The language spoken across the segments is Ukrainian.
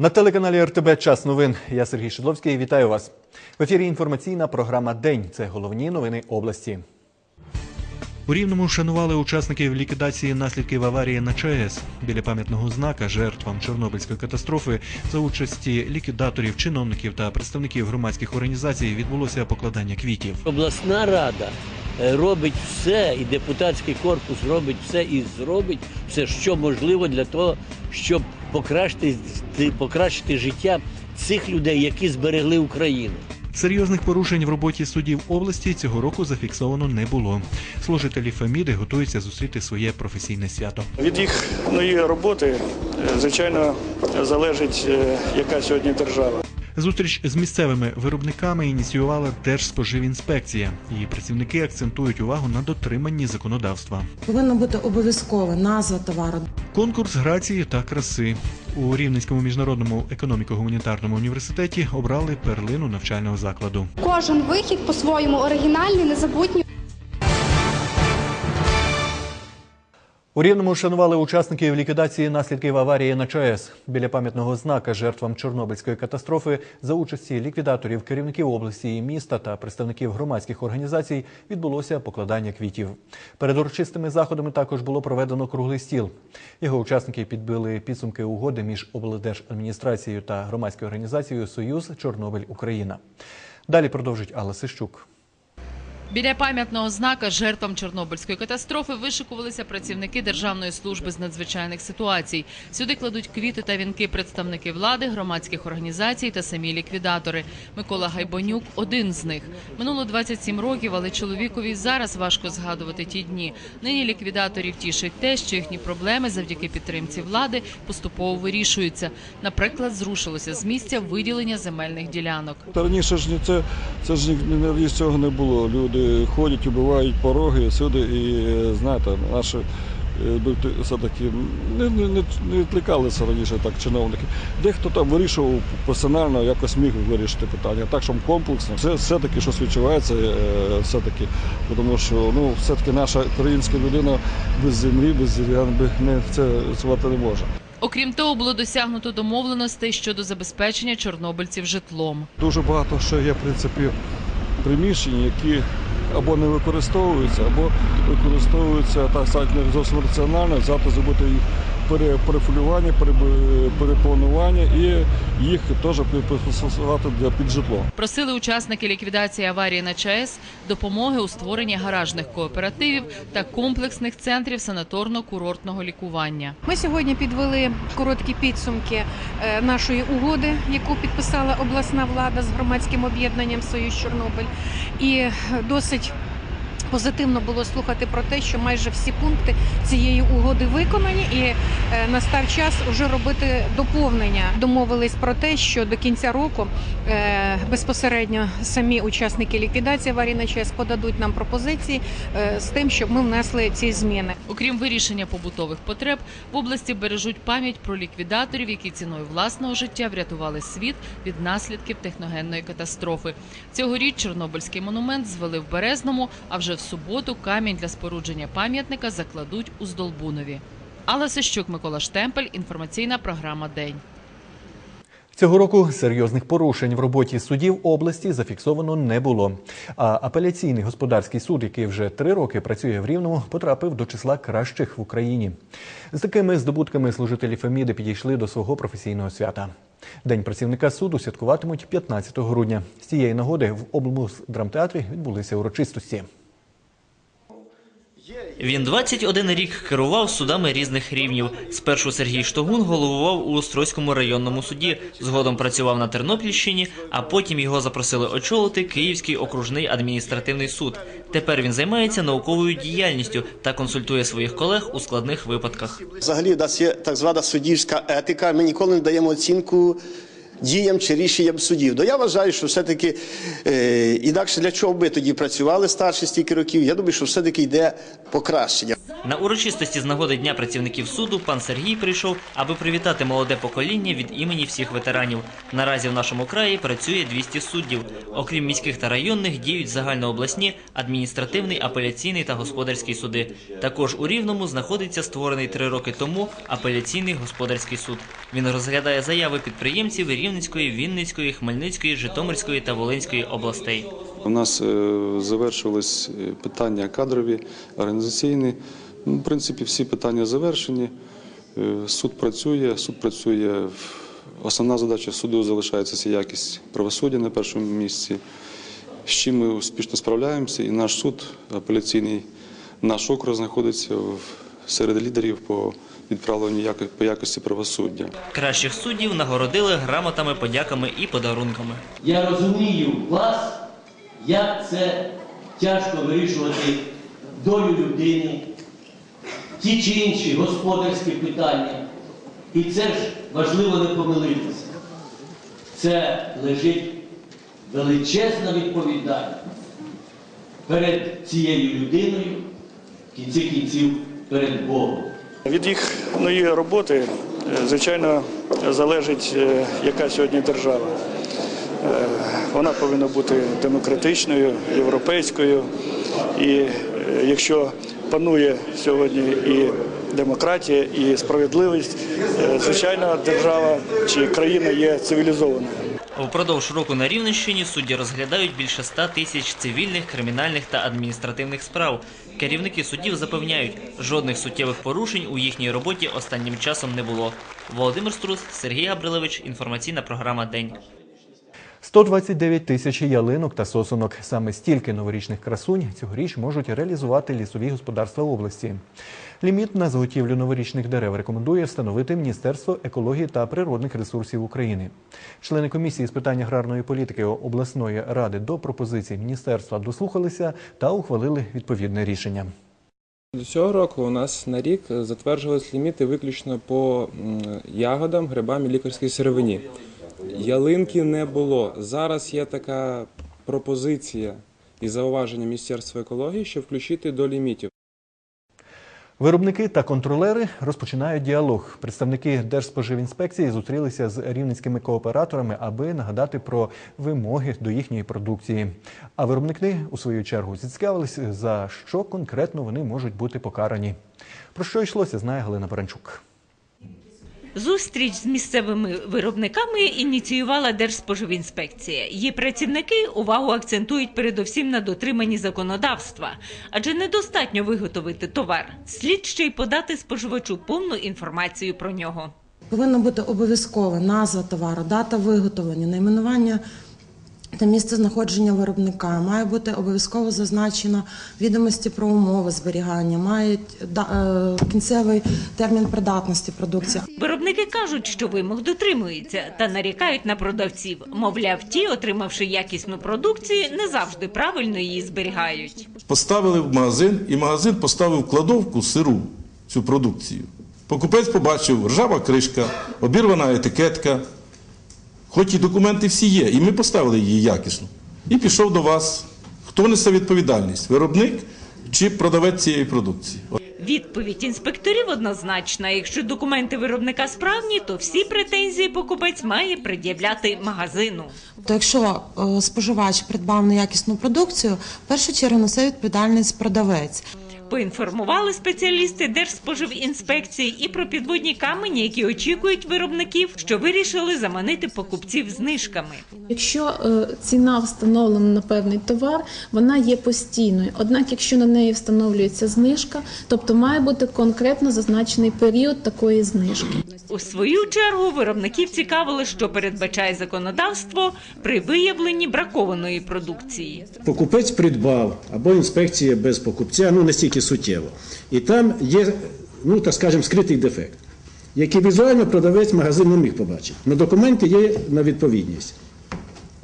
На телеканалі РТБ Час новин. Я Сергій Шедловський. Вітаю вас. В ефірі інформаційна програма День. Це головні новини області. У Рівному вшанували учасників ліквідації наслідків аварії на ЧАЕС біля пам'ятного знака жертвам Чорнобильської катастрофи за участі ліквідаторів, чиновників та представників громадських організацій відбулося покладання квітів. Обласна рада е, робить все, і депутатський корпус робить все і зробить все, що можливо для того, щоб покращити, покращити життя цих людей, які зберегли Україну. Серйозних порушень в роботі судів області цього року зафіксовано не було. Служителі Феміди готуються зустріти своє професійне свято. Від їхньої роботи, е, звичайно, залежить, е, яка сьогодні держава. Зустріч з місцевими виробниками ініціювала Держспоживінспекція. Її працівники акцентують увагу на дотриманні законодавства. Повинна бути обов'язкова назва товару. Конкурс грації та краси у Рівненському міжнародному економіко-гуманітарному університеті обрали перлину навчального закладу. Кожен вихід по-своєму оригінальний, незабутній. У Рівному вшанували учасників ліквідації наслідків аварії на ЧАЕС біля пам'ятного знака жертвам Чорнобильської катастрофи за участі ліквідаторів, керівників області і міста та представників громадських організацій відбулося покладання квітів. Перед урочистими заходами також було проведено круглий стіл. Його учасники підбили підсумки угоди між облдержадміністрацією та громадською організацією Союз Чорнобиль Україна. Далі продовжить Алла Сищук. Біля пам'ятного знака жертвам Чорнобильської катастрофи вишикувалися працівники Державної служби з надзвичайних ситуацій. Сюди кладуть квіти та вінки представники влади, громадських організацій та самі ліквідатори. Микола Гайбонюк – один з них. Минуло 27 років, але чоловікові зараз важко згадувати ті дні. Нині ліквідаторів тішить те, що їхні проблеми завдяки підтримці влади поступово вирішуються. Наприклад, зрушилося з місця виділення земельних ділянок. Раніше ж це, це ж цього не було. Люди ходять, убивають пороги сюди, і е, знаєте, наші е, все-таки не, не, не, не відкликалися раніше так чиновники. Дехто там вирішував персонально, якось міг вирішити питання. Так, щоб комплексно. Це все-таки щось відчувається, е, все-таки, тому що ну, все-таки наша українська людина без землі, без би не це існувати не може. Окрім того, було досягнуто домовленостей щодо забезпечення чорнобильців житлом. Дуже багато ще є в принципі приміщень, які або не використовуються, або використовуються так сказати, не зовсім раціонально, завтра зробити їх пере- перефулювання, перепланування і їх теж пристосувати для під житло. Просили учасники ліквідації аварії на ЧАЕС допомоги у створенні гаражних кооперативів та комплексних центрів санаторно-курортного лікування. Ми сьогодні підвели короткі підсумки е, нашої угоди, яку підписала обласна влада з громадським об'єднанням Союз Чорнобиль. І досить позитивно було слухати про те, що майже всі пункти цієї угоди виконані, і е, настав час вже робити доповнення. Домовились про те, що до кінця року е, безпосередньо самі учасники ліквідації аварії на ЧАЕС подадуть нам пропозиції е, з тим, щоб ми внесли ці зміни. Окрім вирішення побутових потреб, в області бережуть пам'ять про ліквідаторів, які ціною власного життя врятували світ від наслідків техногенної катастрофи. Цьогоріч Чорнобильський монумент звели в Березному, а вже в суботу камінь для спорудження пам'ятника закладуть у Здолбунові. Алла Сищук, Микола Штемпель. Інформаційна програма День. Цього року серйозних порушень в роботі судів області зафіксовано не було. А апеляційний господарський суд, який вже три роки працює в Рівному, потрапив до числа кращих в Україні. З такими здобутками служителі Феміди підійшли до свого професійного свята. День працівника суду святкуватимуть 15 грудня. З цієї нагоди в облмуздрамтеатрі відбулися урочистості. Він 21 рік керував судами різних рівнів. Спершу Сергій Штогун головував у Острозькому районному суді, згодом працював на Тернопільщині, а потім його запросили очолити Київський окружний адміністративний суд. Тепер він займається науковою діяльністю та консультує своїх колег у складних випадках. Взагалі, у нас є так звана суддівська етика. Ми ніколи не даємо оцінку діям чи рішенням судів. То я вважаю, що все-таки е, інакше для чого ми тоді працювали старші стільки років. Я думаю, що все-таки йде покращення. На урочистості з нагоди Дня працівників суду пан Сергій прийшов, аби привітати молоде покоління від імені всіх ветеранів. Наразі в нашому краї працює 200 суддів. Окрім міських та районних, діють загальнообласні, адміністративний, апеляційний та господарський суди. Також у Рівному знаходиться створений три роки тому апеляційний господарський суд. Він розглядає заяви підприємців Рівненської, Вінницької, Хмельницької, Житомирської та Волинської областей. У нас е, завершились е, питання кадрові, організаційні. Ну, В принципі, всі питання завершені. Е, Суд працює, суд працює. Основна задача суду залишається це якість правосуддя на першому місці. З чим ми успішно справляємося, і наш суд апеляційний, наш округ знаходиться в- серед лідерів по відправленню по якості правосуддя. Кращих суддів нагородили грамотами, подяками і подарунками. Я розумію вас, як це тяжко вирішувати долю людини, ті чи інші господарські питання. І це ж важливо не помилитися. Це лежить величезна відповідальність перед цією людиною, в кінці кінців перед Богом. Від їхньої роботи, е, звичайно, залежить, е, яка сьогодні держава. Е, Вона повинна бути демократичною, європейською. І якщо панує сьогодні і демократія, і справедливість, е, звичайно, держава чи країна є цивілізованою. Впродовж року на Рівненщині судді розглядають більше 100 тисяч цивільних, кримінальних та адміністративних справ. Керівники судів запевняють, жодних суттєвих порушень у їхній роботі останнім часом не було. Володимир Струс, Сергій Габрилевич, інформаційна програма День. 129 тисяч ялинок та сосунок. Саме стільки новорічних красунь цьогоріч можуть реалізувати лісові господарства області. Ліміт на заготівлю новорічних дерев рекомендує встановити Міністерство екології та природних ресурсів України. Члени комісії з питань аграрної політики обласної ради до пропозицій міністерства дослухалися та ухвалили відповідне рішення. До цього року у нас на рік затверджувались ліміти виключно по ягодам, грибам і лікарській сировині. Ялинки не було. Зараз є така пропозиція і зауваження Міністерства екології, щоб включити до лімітів. Виробники та контролери розпочинають діалог. Представники Держспоживінспекції зустрілися з рівненськими кооператорами, аби нагадати про вимоги до їхньої продукції. А виробники, у свою чергу, зацікавилися, за що конкретно вони можуть бути покарані. Про що йшлося, знає Галина Паранчук. Зустріч з місцевими виробниками ініціювала Держспоживінспекція. Її працівники увагу акцентують передовсім на дотриманні законодавства, адже недостатньо виготовити товар. Слід ще й подати споживачу повну інформацію про нього. Повинна бути обов'язкова назва товару, дата виготовлення, найменування та місце знаходження виробника. Має бути обов'язково зазначено відомості про умови зберігання, має да- е, кінцевий термін придатності продукції. Виробники кажуть, що вимог дотримуються та нарікають на продавців. Мовляв, ті, отримавши якісну продукцію, не завжди правильно її зберігають. Поставили в магазин, і магазин поставив кладовку сиру цю продукцію. Покупець побачив ржава кришка, обірвана етикетка, хоч і документи всі є, і ми поставили її якісно. І пішов до вас. Хто несе відповідальність? Виробник чи продавець цієї продукції? Відповідь інспекторів однозначна. Якщо документи виробника справні, то всі претензії покупець має пред'являти магазину. То якщо е, споживач придбав неякісну продукцію, в першу чергу несе відповідальність продавець. Поінформували спеціалісти Держспоживінспекції і про підводні камені, які очікують виробників, що вирішили заманити покупців знижками. Якщо е, ціна встановлена на певний товар, вона є постійною. Однак, якщо на неї встановлюється знижка, тобто має бути конкретно зазначений період такої знижки. У свою чергу виробників цікавило, що передбачає законодавство при виявленні бракованої продукції. Покупець придбав або інспекція без покупця, ну настільки суттєво. І там є, ну так скажемо, скритий дефект, який візуально продавець магазин не міг побачити. На документи є на відповідність.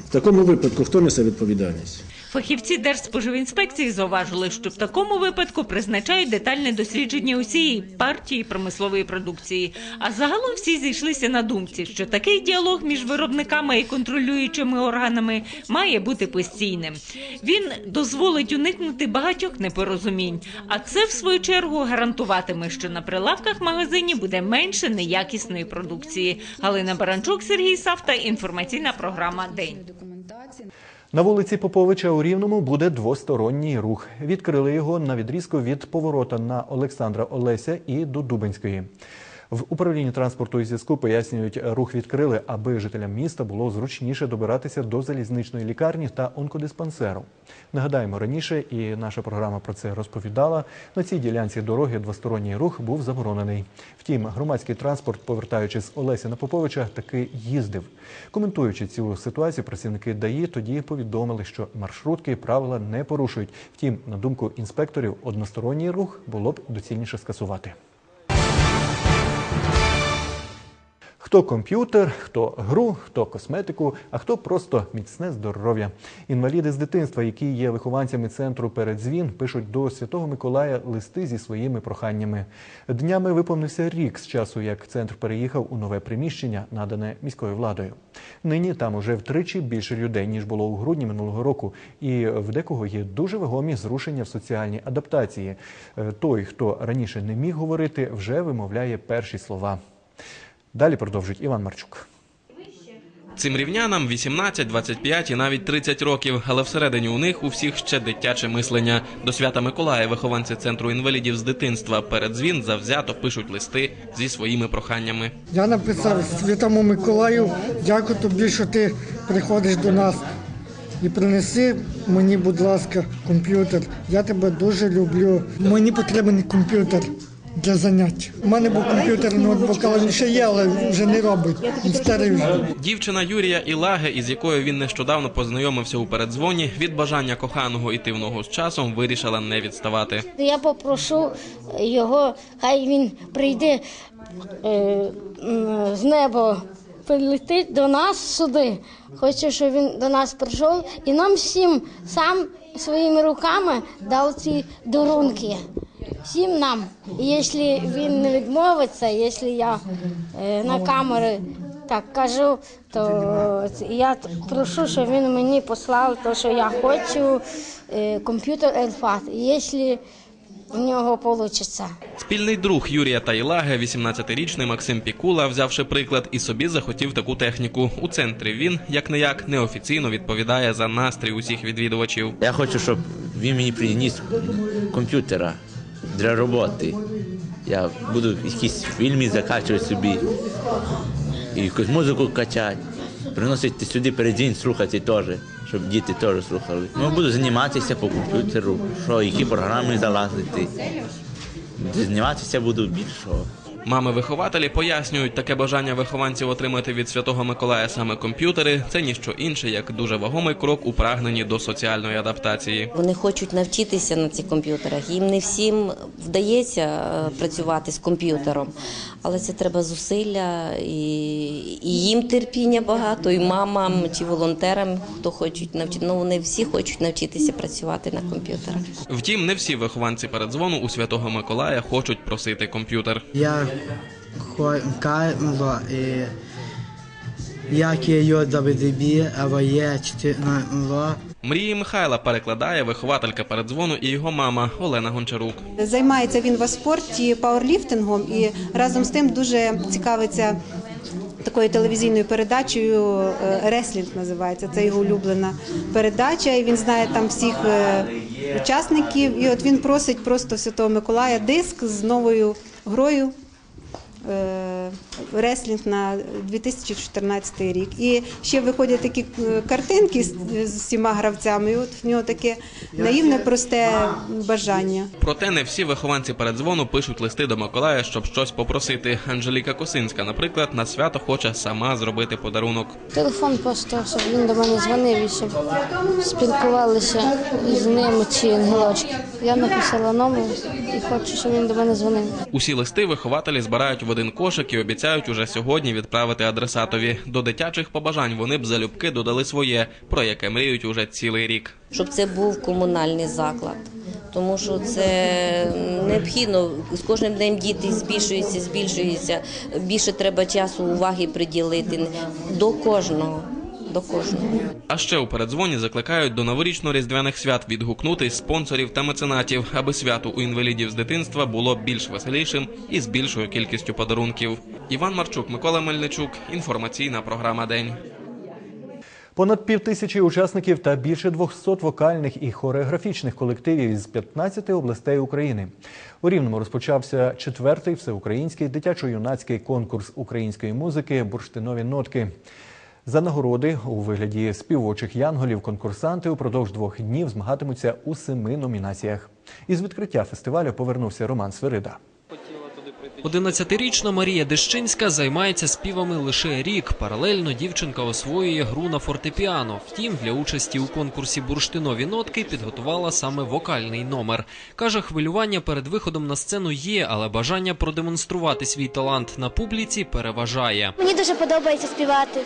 В такому випадку хто несе відповідальність? Фахівці Держспоживінспекції зауважили, що в такому випадку призначають детальне дослідження усієї партії промислової продукції. А загалом всі зійшлися на думці, що такий діалог між виробниками і контролюючими органами має бути постійним. Він дозволить уникнути багатьох непорозумінь, а це в свою чергу гарантуватиме, що на прилавках магазинів буде менше неякісної продукції. Галина Баранчук, Сергій Савта. Інформаційна програма День. На вулиці Поповича у Рівному буде двосторонній рух. Відкрили його на відрізку від поворота на Олександра Олеся і до Дубенської. В управлінні транспорту і зв'язку пояснюють, рух відкрили, аби жителям міста було зручніше добиратися до залізничної лікарні та онкодиспансеру. Нагадаємо, раніше і наша програма про це розповідала. На цій ділянці дороги двосторонній рух був заборонений. Втім, громадський транспорт, повертаючись з Олеся на Поповича, таки їздив. Коментуючи цю ситуацію, працівники ДАІ тоді повідомили, що маршрутки правила не порушують. Втім, на думку інспекторів, односторонній рух було б доцільніше скасувати. Хто комп'ютер, хто гру, хто косметику, а хто просто міцне здоров'я. Інваліди з дитинства, які є вихованцями центру передзвін, пишуть до Святого Миколая листи зі своїми проханнями. Днями виповнився рік з часу, як центр переїхав у нове приміщення, надане міською владою. Нині там уже втричі більше людей ніж було у грудні минулого року, і в декого є дуже вагомі зрушення в соціальній адаптації. Е, Той, хто раніше не міг говорити, вже вимовляє перші слова. Далі продовжить Іван Марчук. Цим рівнянам 18, 25 і навіть 30 років, але всередині у них у всіх ще дитяче мислення. До свята Миколая вихованці центру інвалідів з дитинства перед дзвін завзято пишуть листи зі своїми проханнями. Я написав Святому Миколаю, дякую тобі, що ти приходиш до нас. І принеси мені, будь ласка, комп'ютер. Я тебе дуже люблю. Мені потрібен комп'ютер для занять. У мене був комп'ютер ноутбук, але він ще є, але вже не робить. Він старий вже. Дівчина Юрія Ілаге, із якою він нещодавно познайомився у передзвоні, від бажання коханого іти в ногу з часом вирішила не відставати. Я попрошу його, хай він прийде е, з неба, прилетить до нас сюди. Хочу, щоб він до нас прийшов і нам всім сам своїми руками дав ці дарунки. Всім нам. І якщо він не відмовиться, якщо я е, на камери так кажу, то я прошу, щоб він мені послав те, що я хочу, е, комп'ютер Elfat. Якщо в нього вийде. Спільний друг Юрія та Ілаге, 18-річний Максим Пікула, взявши приклад, і собі захотів таку техніку. У центрі він, як не як, неофіційно відповідає за настрій усіх відвідувачів. Я хочу, щоб він мені приніс комп'ютера для роботи. Я буду якісь фільми закачувати собі, і якусь музику качати, приносити сюди перед день слухати теж, щоб діти теж слухали. Ну, буду займатися по комп'ютеру, що які програми залазити. Займатися буду більшого. Мами-вихователі пояснюють, таке бажання вихованців отримати від святого Миколая саме комп'ютери це ніщо інше, як дуже вагомий крок у прагненні до соціальної адаптації. Вони хочуть навчитися на цих комп'ютерах. Їм не всім вдається е, працювати з комп'ютером, але це треба зусилля і, і їм терпіння багато, і мамам чи волонтерам, хто хочуть навчити. Ну вони всі хочуть навчитися працювати на комп'ютерах. Втім, не всі вихованці передзвону у святого Миколая хочуть просити комп'ютер. Я кажу, як є йод за тобі, або є чотирнадцять. Мрії Михайла перекладає вихователька передзвону і його мама Олена Гончарук. Займається він в спорті пауерліфтингом і разом з тим дуже цікавиться такою телевізійною передачею е, Реслінг називається. Це його улюблена передача. І він знає там всіх е, учасників. І от він просить просто Святого Миколая диск з новою грою. Е, Реслінг на 2014 рік. І ще виходять такі е, картинки з, з всіма гравцями. І от в нього таке наївне, просте бажання. Проте не всі вихованці передзвону пишуть листи до Миколая, щоб щось попросити. Анжеліка Косинська, наприклад, на свято хоче сама зробити подарунок. Телефон просто, щоб він до мене дзвонив і щоб спілкувалися з ним чи ангелочки. Я написала номер і хочу, щоб він до мене дзвонив. Усі листи вихователі збирають в один кошик і обіцяють уже сьогодні відправити адресатові. До дитячих побажань вони б залюбки додали своє, про яке мріють уже цілий рік. щоб це був комунальний заклад. Тому що це необхідно з кожним днем діти збільшуються, збільшуються. Більше треба часу уваги приділити до кожного. До кожного. А ще у передзвоні закликають до новорічно-різдвяних свят відгукнутись спонсорів та меценатів, аби свято у інвалідів з дитинства було більш веселішим і з більшою кількістю подарунків. Іван Марчук, Микола Мельничук. Інформаційна програма День. Понад півтисячі учасників та більше 200 вокальних і хореографічних колективів із 15 областей України. У Рівному розпочався четвертий всеукраїнський дитячо-юнацький конкурс української музики Бурштинові нотки. За нагороди у вигляді співочих янголів конкурсанти упродовж двох днів змагатимуться у семи номінаціях. Із відкриття фестивалю повернувся Роман Свирида. 11-річна Марія Дещинська займається співами лише рік. Паралельно дівчинка освоює гру на фортепіано. Втім, для участі у конкурсі бурштинові нотки підготувала саме вокальний номер. Каже, хвилювання перед виходом на сцену є, але бажання продемонструвати свій талант на публіці переважає. Мені дуже подобається співати.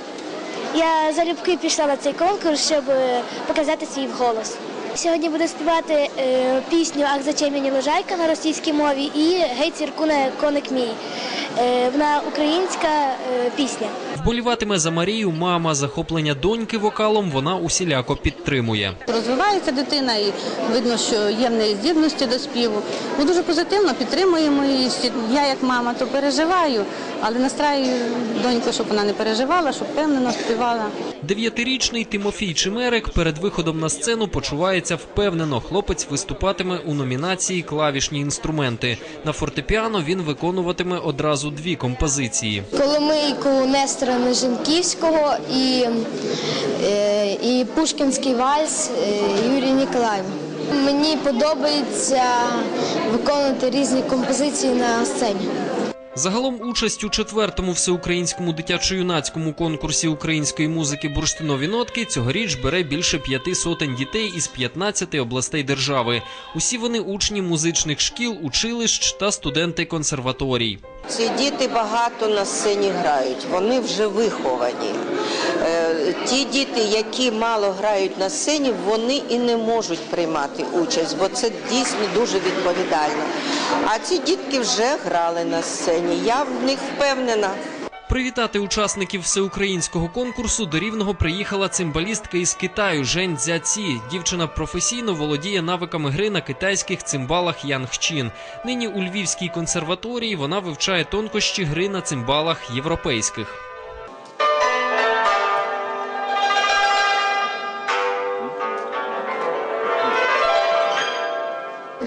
Я залюбки пішла на цей конкурс, щоб е, показати свій голос. Сьогодні буду співати е, пісню «Ах, зачем мені лужайка» на російській мові і «Гей, ціркуне, коник мій». Е, вона українська пісня. Вболіватиме за Марію мама. Захоплення доньки вокалом вона усіляко підтримує. Розвивається дитина і видно, що є в неї здібності до співу. Ми дуже позитивно підтримуємо її. Я як мама то переживаю, але настраюю доньку, щоб вона не переживала, щоб впевнено співала. Дев'ятирічний Тимофій Чимерик перед виходом на сцену почувається впевнено. Хлопець виступатиме у номінації Клавішні інструменти. На фортепіано він виконуватиме одразу дві композиції. Коломийку Нестора Нежинківського і, е, і Пушкінський вальс е, Юрія Ніколаєва. Мені подобається виконувати різні композиції на сцені. Загалом участь у четвертому всеукраїнському дитячо-юнацькому конкурсі української музики бурштинові нотки цьогоріч бере більше п'яти сотень дітей із 15 областей держави. Усі вони учні музичних шкіл, училищ та студенти консерваторій. Ці діти багато на сцені грають, вони вже виховані. Е, Ті діти, які мало грають на сцені, вони і не можуть приймати участь, бо це дійсно дуже відповідально. А ці дітки вже грали на сцені. Я в них впевнена. Привітати учасників всеукраїнського конкурсу до Рівного приїхала цимбалістка із Китаю Жень Цзяці. Дівчина професійно володіє навиками гри на китайських цимбалах Янгчин. Нині у Львівській консерваторії вона вивчає тонкощі гри на цимбалах європейських.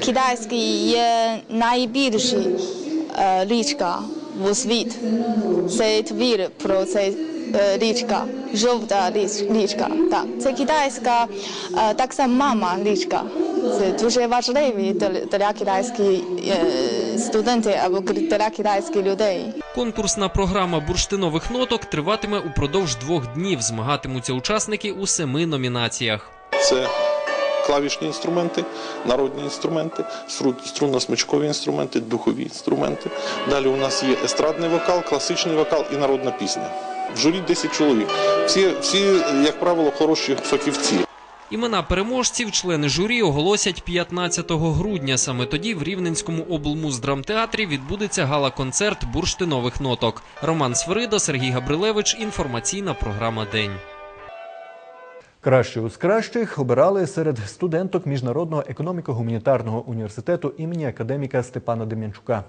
Китайський є найбільша е, річка у світ. Це твір про це е, річка, жовта річ- річка. Так. Це китайська, е, так само мама річка. Це дуже важливі для, для китайських е, студентів або для китайських людей. Конкурсна програма бурштинових ноток триватиме упродовж двох днів. Змагатимуться учасники у семи номінаціях. Це клавішні інструменти, народні інструменти, стру- струнно-смичкові інструменти, духові інструменти. Далі у нас є естрадний вокал, класичний вокал і народна пісня. В журі 10 чоловік. Всі, всі, як правило, хороші фахівці. Імена переможців члени журі оголосять 15 грудня. Саме тоді в Рівненському облмуздрамтеатрі відбудеться гала-концерт бурштинових ноток. Роман Сверида, Сергій Габрилевич. Інформаційна програма День. Кращу з кращих обирали серед студенток Міжнародного економіко-гуманітарного університету імені академіка Степана Дем'янчука.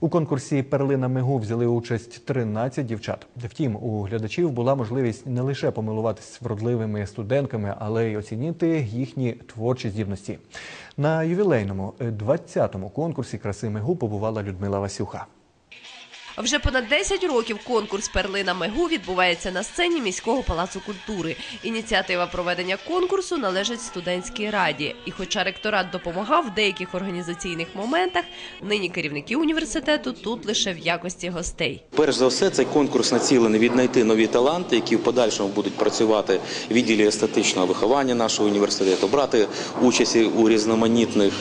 У конкурсі Перлина Мигу взяли участь 13 дівчат. Втім, у глядачів була можливість не лише помилуватись вродливими студентками, але й оцінити їхні творчі здібності. На ювілейному 20-му конкурсі краси Мигу побувала Людмила Васюха. Вже понад 10 років конкурс Перлина Мегу відбувається на сцені міського палацу культури. Ініціатива проведення конкурсу належить студентській раді. І, хоча ректорат допомагав в деяких організаційних моментах, нині керівники університету тут лише в якості гостей. Перш за все, цей конкурс націлений віднайти нові таланти, які в подальшому будуть працювати в відділі естетичного виховання нашого університету, брати участь у різноманітних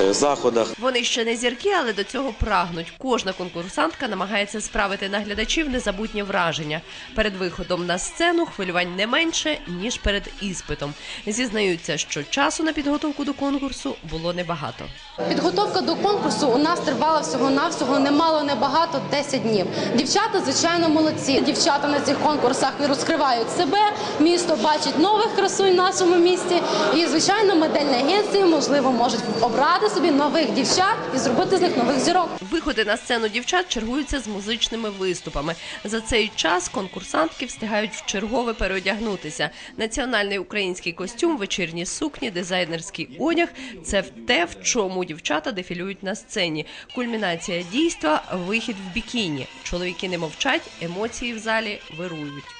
е, заходах. Вони ще не зірки, але до цього прагнуть. Кожна конкурсантка намагається намагається справити на глядачів незабутнє враження. Перед виходом на сцену хвилювань не менше ніж перед іспитом. Зізнаються, що часу на підготовку до конкурсу було небагато. Підготовка до конкурсу у нас тривала всього-навсього немало небагато 10 днів. Дівчата, звичайно, молодці. Дівчата на цих конкурсах розкривають себе, місто бачить нових красунь в нашому місті. І, звичайно, модельні агенції, можливо, можуть обрати собі нових дівчат і зробити з них нових зірок. Виходи на сцену дівчат чергуються з музичними виступами. За цей час конкурсантки встигають вчергове переодягнутися. Національний український костюм, вечірні сукні, дизайнерський одяг це те, в чому дівчата дефілюють на сцені. Кульмінація дійства вихід в бікіні. Чоловіки не мовчать, емоції в залі вирують.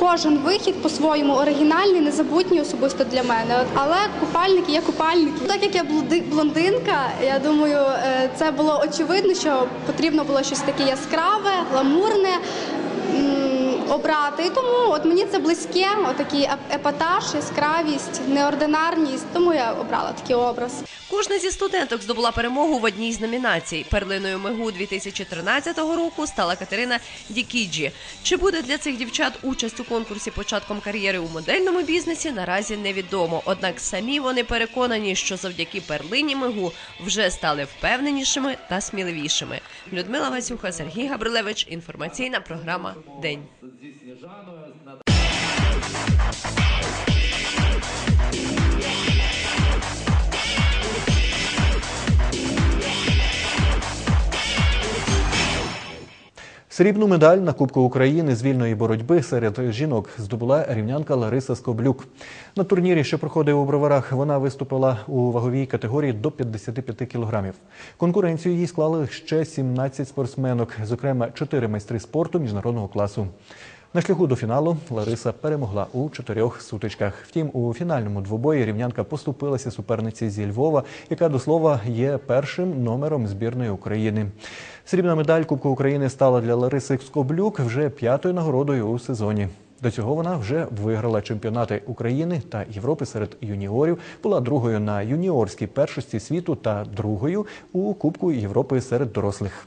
Кожен вихід по-своєму оригінальний, незабутній особисто для мене. Але купальники є купальники. Так як я блонди- блондинка, я думаю, е, це було очевидно, що потрібно було щось таке яскраве, гламурне. Обрати, і тому от мені це близьке, отакий еп- епатаж, яскравість, неординарність. Тому я обрала такий образ. Кожна зі студенток здобула перемогу в одній з номінацій. Перлиною Мегу 2013 року стала Катерина Дікіджі. Чи буде для цих дівчат участь у конкурсі початком кар'єри у модельному бізнесі, наразі невідомо. Однак самі вони переконані, що завдяки перлині Мегу вже стали впевненішими та сміливішими. Людмила Васюха, Сергій Габрилевич. Інформаційна програма День. Срібну медаль на Кубку України з вільної боротьби серед жінок здобула рівнянка Лариса Скоблюк. На турнірі, що проходив у броварах, вона виступила у ваговій категорії до 55 кілограмів. Конкуренцію їй склали ще 17 спортсменок, зокрема 4 майстри спорту міжнародного класу. На шляху до фіналу Лариса перемогла у чотирьох сутичках. Втім, у фінальному двобої рівнянка поступилася суперниці зі Львова, яка до слова є першим номером збірної України. Срібна медаль Кубку України стала для Лариси Скоблюк вже п'ятою нагородою у сезоні. До цього вона вже виграла чемпіонати України та Європи серед юніорів, була другою на юніорській першості світу та другою у Кубку Європи серед дорослих.